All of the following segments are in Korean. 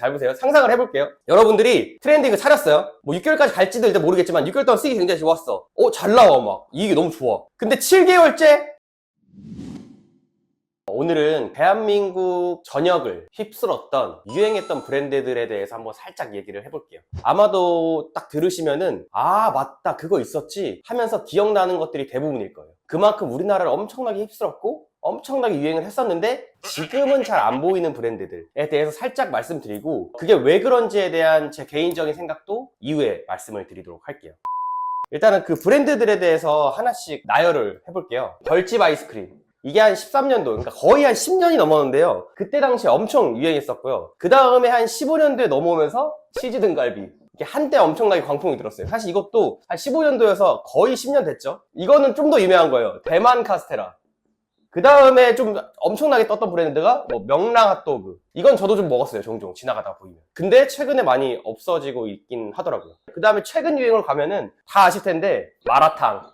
잘 보세요. 상상을 해볼게요. 여러분들이 이거 차렸어요. 뭐 6개월까지 갈지도 일단 모르겠지만 6개월 동안 쓰기 굉장히 좋았어. 어, 잘 나와, 막. 이게 너무 좋아. 근데 7개월째? 오늘은 대한민국 전역을 휩쓸었던 유행했던 브랜드들에 대해서 한번 살짝 얘기를 해볼게요. 아마도 딱 들으시면은 아 맞다 그거 있었지 하면서 기억나는 것들이 대부분일 거예요. 그만큼 우리나라를 엄청나게 휩쓸었고 엄청나게 유행을 했었는데 지금은 잘 안 보이는 브랜드들에 대해서 살짝 말씀드리고 그게 왜 그런지에 대한 제 개인적인 생각도 이후에 말씀을 드리도록 할게요. 일단은 그 브랜드들에 대해서 하나씩 나열을 해볼게요. 별집 아이스크림. 이게 한 13년도, 그러니까 거의 한 10년이 넘었는데요. 그때 당시에 엄청 유행했었고요. 그 다음에 한 15년도에 넘어오면서 치즈 등갈비. 한때 엄청나게 광풍이 들었어요. 사실 이것도 한 15년도여서 거의 10년 됐죠. 이거는 좀 더 유명한 거예요. 대만 카스테라. 그 다음에 좀 엄청나게 떴던 브랜드가 뭐 명랑 핫도그. 이건 저도 좀 먹었어요. 종종 지나가다 보이면. 근데 최근에 많이 없어지고 있긴 하더라고요. 그 다음에 최근 유행을 가면은 다 아실 텐데 마라탕.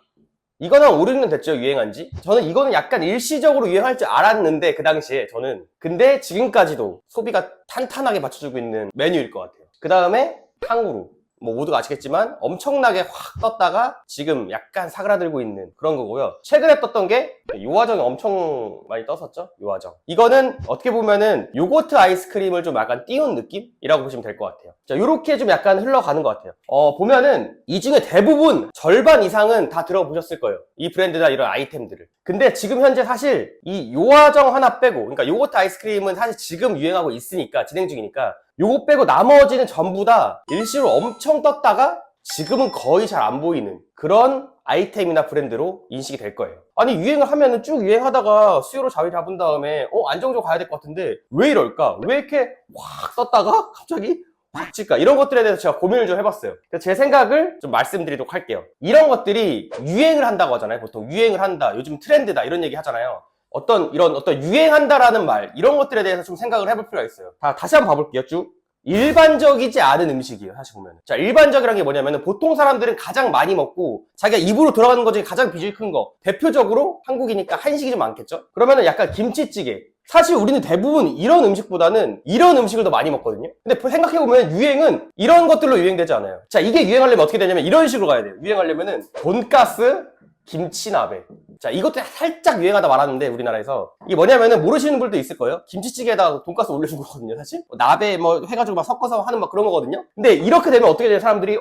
이거는 한 5, 6년 됐죠, 유행한 지. 저는 이거는 약간 일시적으로 유행할 줄 알았는데, 그 당시에 저는. 근데 지금까지도 소비가 탄탄하게 받쳐주고 있는 메뉴일 것 같아요. 그 다음에 탕후루. 뭐 모두가 아시겠지만 엄청나게 확 떴다가 지금 약간 사그라들고 있는 그런 거고요. 최근에 떴던 게 요화정이 엄청 많이 떴었죠. 요화정. 이거는 어떻게 보면은 요거트 아이스크림을 좀 약간 띄운 느낌이라고 보시면 될 것 같아요. 자, 요렇게 좀 약간 흘러가는 것 같아요. 어, 보면은 이 중에 대부분 절반 이상은 다 들어보셨을 거예요. 이 브랜드나 이런 아이템들을. 근데 지금 현재 사실 이 요화정 하나 빼고, 그러니까 요거트 아이스크림은 사실 지금 유행하고 있으니까, 진행 중이니까 요거 빼고 나머지는 전부 다 일시로 엄청 떴다가 지금은 거의 잘 안 보이는 그런 아이템이나 브랜드로 인식이 될 거예요. 아니 유행을 하면은 쭉 유행하다가 수요로 자리 잡은 다음에 어 안정적으로 가야 될 것 같은데 왜 이럴까? 왜 이렇게 확 떴다가 갑자기 확 찔까? 이런 것들에 대해서 제가 고민을 좀 해봤어요. 제 생각을 좀 말씀드리도록 할게요. 이런 것들이 유행을 한다고 하잖아요. 보통 유행을 한다, 요즘 트렌드다 이런 얘기 하잖아요. 어떤 이런 어떤 유행한다라는 말 이런 것들에 대해서 좀 생각을 해볼 필요가 있어요. 다 다시 한번 봐볼게요. 쭉. 일반적이지 않은 음식이에요, 사실 보면. 자, 일반적이라는 게 뭐냐면은 보통 사람들은 가장 많이 먹고 자기가 입으로 들어가는 것 중에 가장 비중이 큰 거. 대표적으로 한국이니까 한식이 좀 많겠죠? 그러면은 약간 김치찌개. 사실 우리는 대부분 이런 음식보다는 이런 음식을 더 많이 먹거든요? 근데 생각해보면 유행은 이런 것들로 유행되지 않아요. 자, 이게 유행하려면 어떻게 되냐면 이런 식으로 가야 돼요. 유행하려면은 돈가스, 김치나베. 자, 이것도 살짝 유행하다 말았는데, 우리나라에서. 이게 뭐냐면은 모르시는 분들도 있을 거예요. 김치찌개에다가 돈가스 올려준 거거든요, 사실. 뭐 나베 뭐 해가지고 막 섞어서 하는 막 그런 거거든요. 근데 이렇게 되면 어떻게 되냐, 사람들이, 어?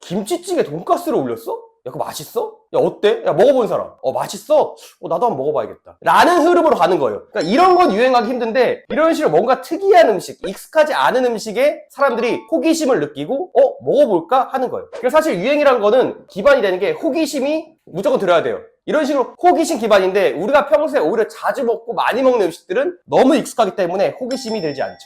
김치찌개 돈가스를 올렸어? 야, 그거 맛있어? 야, 어때? 야, 먹어본 사람. 어, 맛있어? 어, 나도 한번 먹어봐야겠다. 라는 흐름으로 가는 거예요. 그러니까 이런 건 유행하기 힘든데, 이런 식으로 뭔가 특이한 음식, 익숙하지 않은 음식에 사람들이 호기심을 느끼고, 어, 먹어볼까? 하는 거예요. 그래서 사실 유행이란 거는 기반이 되는 게 호기심이 무조건 들어야 돼요. 이런 식으로 호기심 기반인데, 우리가 평소에 오히려 자주 먹고 많이 먹는 음식들은 너무 익숙하기 때문에 호기심이 들지 않죠.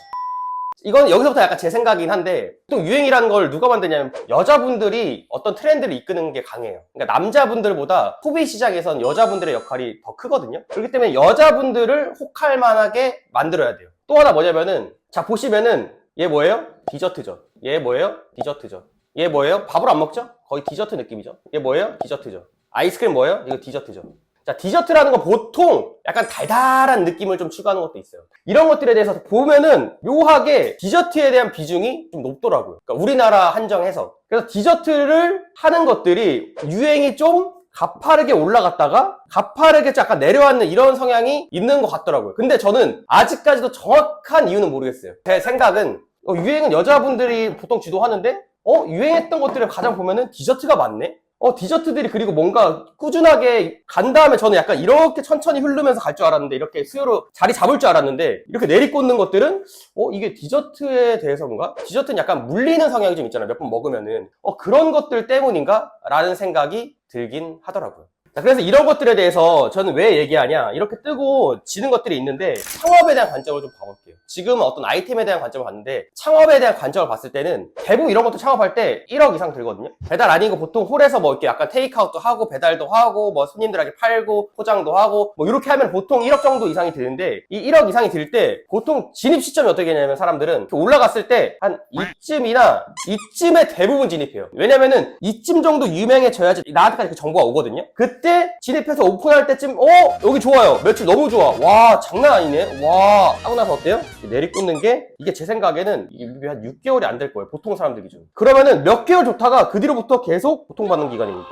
이건 여기서부터 약간 제 생각이긴 한데 또 유행이라는 걸 누가 만드냐면 여자분들이 어떤 트렌드를 이끄는 게 강해요. 그러니까 남자분들보다 소비 시장에선 여자분들의 역할이 더 크거든요. 그렇기 때문에 여자분들을 혹할 만하게 만들어야 돼요. 또 하나 뭐냐면은 자 보시면은 얘 뭐예요? 디저트죠. 얘 뭐예요? 디저트죠. 얘 뭐예요? 밥을 안 먹죠? 거의 디저트 느낌이죠. 얘 뭐예요? 디저트죠. 아이스크림 뭐예요? 이거 디저트죠. 자, 디저트라는 건 보통 약간 달달한 느낌을 좀 추구하는 것도 있어요. 이런 것들에 대해서 보면은 묘하게 디저트에 대한 비중이 좀 높더라고요. 그러니까 우리나라 한정해서. 그래서 디저트를 하는 것들이 유행이 좀 가파르게 올라갔다가 가파르게 약간 내려왔는 이런 성향이 있는 것 같더라고요. 근데 저는 아직까지도 정확한 이유는 모르겠어요. 제 생각은 어, 유행은 여자분들이 보통 주도하는데 어 유행했던 것들을 가장 보면은 디저트가 많네. 어, 디저트들이 그리고 뭔가 꾸준하게 간 다음에 저는 약간 이렇게 천천히 흐르면서 갈 줄 알았는데, 이렇게 수요로 자리 잡을 줄 알았는데, 이렇게 내리꽂는 것들은, 어, 이게 디저트에 대해서인가? 디저트는 약간 물리는 성향이 좀 있잖아요. 몇 번 먹으면은. 어, 그런 것들 때문인가? 라는 생각이 들긴 하더라고요. 자, 그래서 이런 것들에 대해서 저는 왜 얘기하냐? 이렇게 뜨고 지는 것들이 있는데, 창업에 대한 관점을 좀 봐볼게요. 지금은 어떤 아이템에 대한 관점을 봤는데, 창업에 대한 관점을 봤을 때는, 대부분 이런 것도 창업할 때 1억 이상 들거든요? 배달 아니고 보통 홀에서 뭐 이렇게 약간 테이크아웃도 하고, 배달도 하고, 뭐 손님들에게 팔고, 포장도 하고, 뭐 이렇게 하면 보통 1억 정도 이상이 드는데, 이 1억 이상이 들 때, 보통 진입 시점이 어떻게 되냐면 사람들은 올라갔을 때, 한 이쯤이나, 이쯤에 대부분 진입해요. 왜냐면은, 이쯤 정도 유명해져야지 나한테까지 그 정보가 오거든요? 그때 이때 진입해서 오픈할 때쯤 어 여기 좋아요 매출 너무 좋아 와 장난 아니네 와 하고 나서 어때요? 내리꽂는 게 이게 제 생각에는 이게 한 6개월이 안 될 거예요 보통 사람들 기준 그러면은 몇 개월 좋다가 그 뒤로부터 계속 고통받는 기간입니다.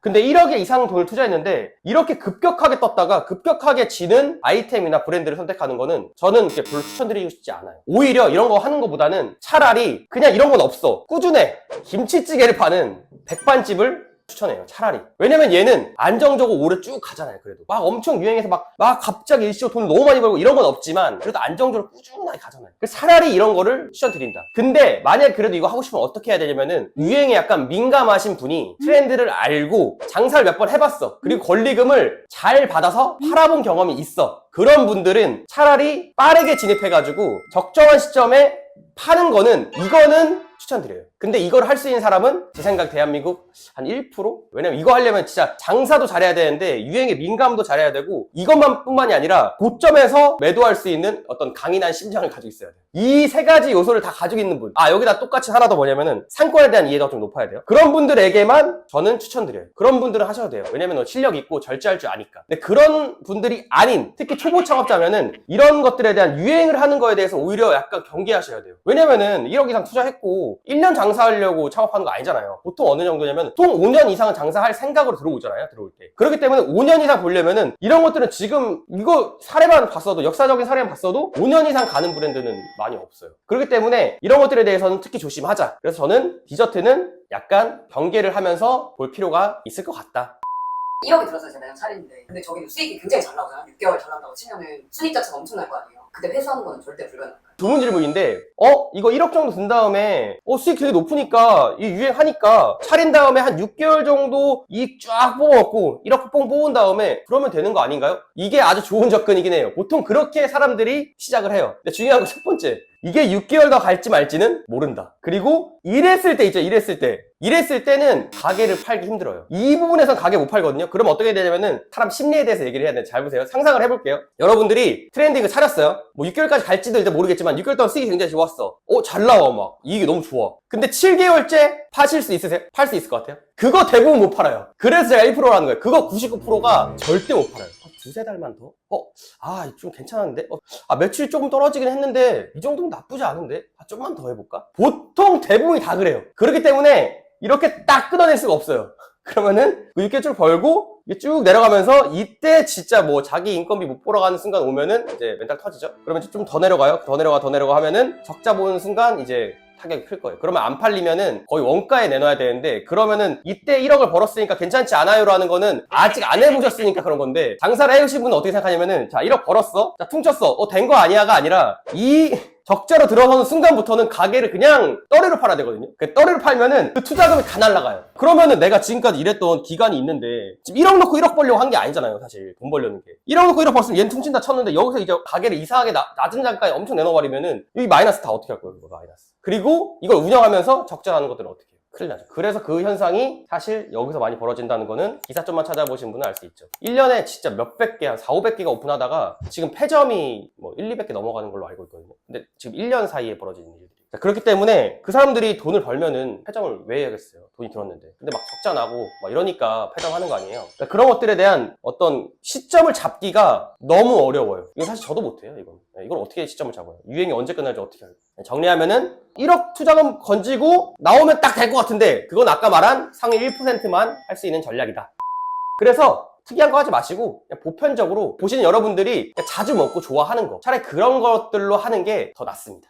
근데 1억 의 이상 돈을 투자했는데 이렇게 급격하게 떴다가 급격하게 지는 아이템이나 브랜드를 선택하는 거는 저는 이렇게 별로 추천드리고 싶지 않아요. 오히려 이런 거 하는 것보다는 차라리 그냥 이런 건 없어. 꾸준해. 김치찌개를 파는 백반집을 추천해요. 차라리. 왜냐면 얘는 안정적으로 오래 쭉 가잖아요. 그래도. 막 엄청 유행해서 막, 막 갑자기 일시로 돈을 너무 많이 벌고 이런 건 없지만 그래도 안정적으로 꾸준하게 가잖아요. 그래서 차라리 이런 거를 추천드린다. 근데 만약 그래도 이거 하고 싶으면 어떻게 해야 되냐면은 유행에 약간 민감하신 분이 트렌드를 알고 장사를 몇 번 해봤어. 그리고 권리금을 잘 받아서 팔아본 경험이 있어. 그런 분들은 차라리 빠르게 진입해가지고 적정한 시점에 파는 거는 이거는 추천드려요. 근데 이걸 할 수 있는 사람은 제 생각 대한민국 한 1%? 왜냐면 이거 하려면 진짜 장사도 잘해야 되는데 유행에 민감도 잘해야 되고 이것만 뿐만이 아니라 고점에서 매도할 수 있는 어떤 강인한 심장을 가지고 있어야 돼요. 이 세 가지 요소를 다 가지고 있는 분. 아, 여기다 똑같이 하나 더 뭐냐면은 상권에 대한 이해가 좀 높아야 돼요. 그런 분들에게만 저는 추천드려요. 그런 분들은 하셔도 돼요. 왜냐면 실력 있고 절제할 줄 아니까. 근데 그런 분들이 아닌 특히 초보 창업자면은 이런 것들에 대한 유행을 하는 거에 대해서 오히려 약간 경계하셔야 돼요. 왜냐면은 1억 이상 투자했고 1년 장사하려고 창업하는 거 아니잖아요. 보통 어느 정도냐면 보통 5년 이상은 장사할 생각으로 들어오잖아요. 들어올 때. 그렇기 때문에 5년 이상 보려면은 이런 것들은 지금 이거 사례만 봤어도 역사적인 사례만 봤어도 5년 이상 가는 브랜드는 많이 없어요. 그렇기 때문에 이런 것들에 대해서는 특히 조심하자. 그래서 저는 디저트는 약간 경계를 하면서 볼 필요가 있을 것 같다. 1억이 들어서 제가 차리는데 근데 저기도 수익이 굉장히 잘 나오잖아요 6개월 잘 나온다고 치면은 순익 자체가 엄청날 거 아니에요 근데 회수하는 건 절대 불가능해요 좋은 질문인데, 어? 이거 1억 정도 든 다음에, 어, 수익 되게 높으니까, 이 유행하니까, 차린 다음에 한 6개월 정도 이익 쫙 뽑아먹고, 1억 뽕 뽑은 다음에, 그러면 되는 거 아닌가요? 이게 아주 좋은 접근이긴 해요. 보통 그렇게 사람들이 시작을 해요. 근데 중요한 건 첫 번째. 이게 6개월 더 갈지 말지는 모른다. 그리고 이랬을 때 있죠, 이랬을 때. 이랬을 때는 가게를 팔기 힘들어요. 이 부분에선 가게 못 팔거든요. 그럼 어떻게 되냐면은 사람 심리에 대해서 얘기를 해야 돼. 잘 보세요. 상상을 해볼게요. 여러분들이 이거 차렸어요. 뭐 6개월까지 갈지도 일단 모르겠지만 6개월 동안 수익이 굉장히 좋았어. 어, 잘 나와 막. 이게 너무 좋아. 근데 7개월째 파실 수 있으세요? 팔 수 있을 것 같아요? 그거 대부분 못 팔아요. 그래서 제가 1%라는 거예요. 그거 99%가 절대 못 팔아요. 한 두세 달만 더? 어, 아, 좀 괜찮은데? 어, 아, 매출이 조금 떨어지긴 했는데, 이 정도면 나쁘지 않은데? 아, 좀만 더 해볼까? 보통 대부분이 다 그래요. 그렇기 때문에, 이렇게 딱 끊어낼 수가 없어요. 그러면은, 그 6개월 쭉 벌고, 쭉 내려가면서, 이때 진짜 뭐 자기 인건비 못 보러 가는 순간 오면은, 이제 멘탈 터지죠? 그러면 좀 더 내려가요? 더 내려가, 더 내려가 하면은, 적자 보는 순간, 이제, 타격이 클 거예요. 그러면 안 팔리면은 거의 원가에 내놔야 되는데 그러면은 이때 1억을 벌었으니까 괜찮지 않아요라는 거는 아직 안 해보셨으니까 그런 건데 장사를 해보신 분은 어떻게 생각하냐면은 자 1억 벌었어 자 퉁쳤어 어 된 거 아니야가 아니라 이 적자로 들어서는 순간부터는 가게를 그냥 떠리로 팔아야 되거든요. 그 떠리로 팔면은 그 투자금이 다 날라가요. 그러면은 내가 지금까지 일했던 기간이 있는데 지금 1억 넣고 1억 벌려고 한 게 아니잖아요, 사실. 돈 벌려는 게. 1억 넣고 1억 벌었으면 얘는 퉁친다 쳤는데 여기서 이제 가게를 이상하게 나- 낮은 단가에 엄청 내놓아버리면은 여기 마이너스 다 어떻게 할 거예요, 마이너스. 그리고 이걸 운영하면서 적자 나는 것들은 어떻게 해요? 큰일 나죠. 그래서 그 현상이 사실 여기서 많이 벌어진다는 거는 기사점만 찾아보신 분은 알 수 있죠. 1년에 진짜 몇백 개, 한 4, 500개가 오픈하다가 지금 폐점이 뭐 1, 200개 넘어가는 걸로 알고 있거든요. 근데 지금 1년 사이에 벌어지는 일들이. 자, 그렇기 때문에 그 사람들이 돈을 벌면은 폐점을 왜 해야겠어요? 돈이 들었는데. 근데 막 적자 나고 막 이러니까 폐점하는 거 아니에요. 그러니까 그런 것들에 대한 어떤 시점을 잡기가 너무 어려워요. 이거 사실 저도 못해요, 이건. 네, 이걸 어떻게 시점을 잡아요? 유행이 언제 끝날지 어떻게 알아요? 네, 정리하면은 1억 투자금 건지고 나오면 딱 될 것 같은데 그건 아까 말한 상위 1%만 할 수 있는 전략이다. 그래서 특이한 거 하지 마시고 보편적으로 보시는 여러분들이 자주 먹고 좋아하는 거 차라리 그런 것들로 하는 게 더 낫습니다.